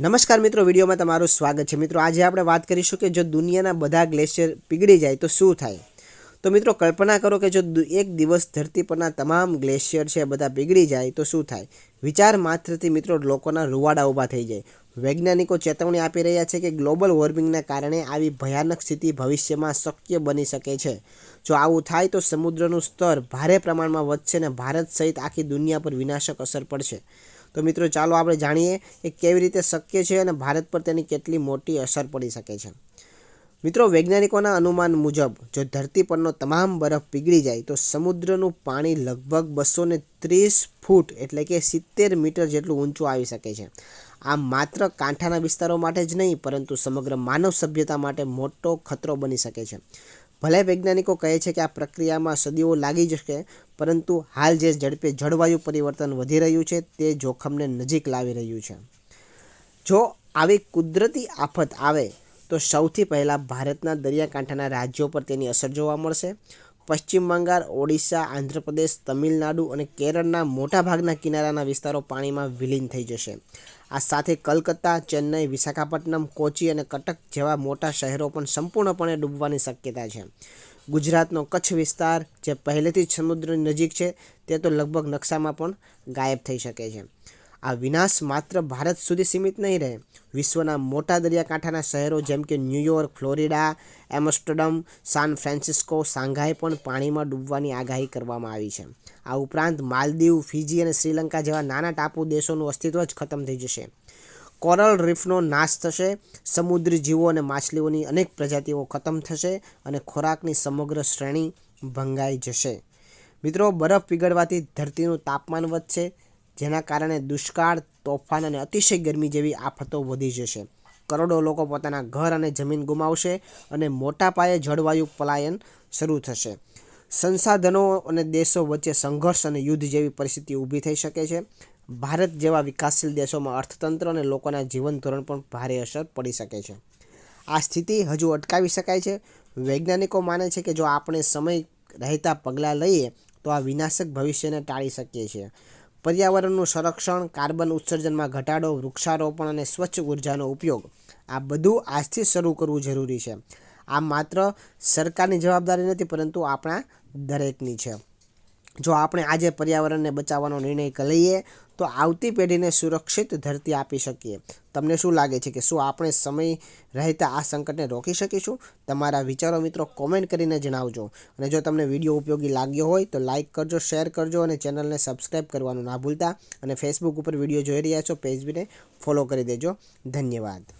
નમસ્કાર મિત્રો, વિડીયોમાં તમારું સ્વાગત છે. મિત્રો, આજે આપણે વાત કરીશું કે જો દુનિયાના બધા ગ્લેશિયર પીગળી જાય તો શું થાય? તો મિત્રો, કલ્પના કરો કે જો એક દિવસ ધરતી પરના તમામ ગ્લેશિયર છે બધા પીગળી જાય તો શું થાય? વિચાર માત્રથી મિત્રો, લોકોના રૂવાડા ઊભા થઈ જાય. વૈજ્ઞાનિકો ચેતવણી આપી રહ્યા છે કે ગ્લોબલ વોર્મિંગના કારણે આવી ભયાનક સ્થિતિ ભવિષ્યમાં શક્ય બની શકે છે. જો આવું થાય તો સમુદ્રનું સ્તર ભારે પ્રમાણમાં વધશે અને ભારત સહિત આખી દુનિયા પર વિનાશક અસર પડશે. તો મિત્રો, ચાલો આપણે જાણીએ કે કેવી રીતે શક્ય છે અને ભારત પર તેની કેટલી મોટી અસર પડી શકે છે. મિત્રો, વૈજ્ઞાનિકોના અનુમાન મુજબ, જો ધરતી પરનો તમામ બરફ પીગળી જાય, તો સમુદ્રનું પાણી લગભગ બસો ત્રીસ ફૂટ એટલે કે સિત્તેર મીટર જેટલું ઊંચું આવી શકે છે. આ માત્ર કાંઠાના વિસ્તારો માટે જ નહીં, પરંતુ સમગ્ર માનવ સભ્યતા માટે મોટો ખતરો બની શકે છે. ભલે વૈજ્ઞાનિકો કહે છે કે આ પ્રક્રિયામાં સદીઓ લાગી જશે પરંતુ હાલ જે ઝડપે જળવાયુ પરિવર્તન વધી રહ્યું છે, તે જોખમને નજીક લાવી રહ્યું છે. જો આવી કુદરતી આફત આવે, તો સૌથી પહેલાં ભારતના દરિયાકાંઠાના રાજ્યો પર તેની અસર જોવા મળશે. પશ્ચિમ બંગાળ, ઓડિશા, આંધ્રપ્રદેશ, તમિલનાડુ અને કેરળના મોટાભાગના કિનારાના વિસ્તારો પાણીમાં વિલીન થઈ જશે. આ સાથે કલકત્તા, ચેન્નઈ, વિશાખાપટ્ટનમ, કોચી અને કટક જેવા મોટા શહેરો પણ સંપૂર્ણપણે ડૂબવાની શક્યતા છે. ગુજરાતનો કચ્છ વિસ્તાર, જે પહેલેથી જ સમુદ્રની નજીક છે, તે તો લગભગ નકશામાં પણ ગાયબ થઈ શકે છે. આ વિનાશ માત્ર ભારત સુધી સીમિત નહીં રહે. વિશ્વના મોટા દરિયાકાંઠાના શહેરો જેમ કે New York Florida, Amsterdam, San Francisco Shanghai પણ પાણીમાં ડૂબવાની આગાહી કરવામાં આવી છે. આ ઉપરાંત માલદીવ, ફિજી અને શ્રીલંકા જેવા નાના ટાપુ દેશોનું અસ્તિત્વ જ ખતમ થઈ જશે. કોરલ રીફનો નાશ થશે, સમુદ્રી જીવો અને માછલીઓની અનેક પ્રજાતિઓ ખતમ થશે અને ખોરાકની સમગ્ર શ્રેણી ભંગાઈ જશે. મિત્રો, બરફ પીગળવાથી ધરતીનું તાપમાન વધશે જેના કારણે દુષ્કાળ, તોફાન અને અતિશય ગરમી જેવી આફતો વધી જશે. કરોડો લોકો પોતાના ઘર અને જમીન ગુમાવશે અને મોટા પાયે જળવાયુ પલાયન શરૂ થશે. સંસાધનો અને દેશો વચ્ચે સંઘર્ષ અને યુદ્ધ જેવી પરિસ્થિતિ ઊભી થઈ શકે છે. ભારત જેવા વિકાસશીલ દેશોમાં અર્થતંત્ર અને લોકોના જીવન ધોરણ પણ ભારે અસર પડી શકે છે. આ સ્થિતિ હજુ અટકાવી શકાય છે. વૈજ્ઞાનિકો માને છે કે જો આપણે સમય રહેતા પગલાં લઈએ, તો આ વિનાશક ભવિષ્યને ટાળી શકીએ છીએ. પર્યાવરણનું સંરક્ષણ, કાર્બન ઉત્સર્જનમાં ઘટાડો, વૃક્ષારોપણ અને સ્વચ્છ ઉર્જાનો ઉપયોગ, આ બધું આજથી શરૂ કરવું જરૂરી છે. આ માત્ર સરકારની જવાબદારી નથી, પરંતુ આપણા દરેકની છે. જો આપણે આજે પર્યાવરણને બચાવવાનો નિર્ણય લઈએ તો આવતી પેઢીને સુરક્ષિત ધરતી આપી શકીએ. તમને શું લાગે છે કે શું આપણે સમય રહેતા આ સંકટને રોકી શકીશું? તમારા વિચારો મિત્રો કોમેન્ટ કરીને જણાવજો. અને જો તમને વીડિયો ઉપયોગી લાગ્યો હોય તો લાઇક કરજો, શેર કરજો અને ચેનલને સબસ્ક્રાઈબ કરવાનું ના ભૂલતા. અને ફેસબુક ઉપર વીડિયો જોઈ રહ્યા છો પેજને ફોલો કરી દેજો. ધન્યવાદ.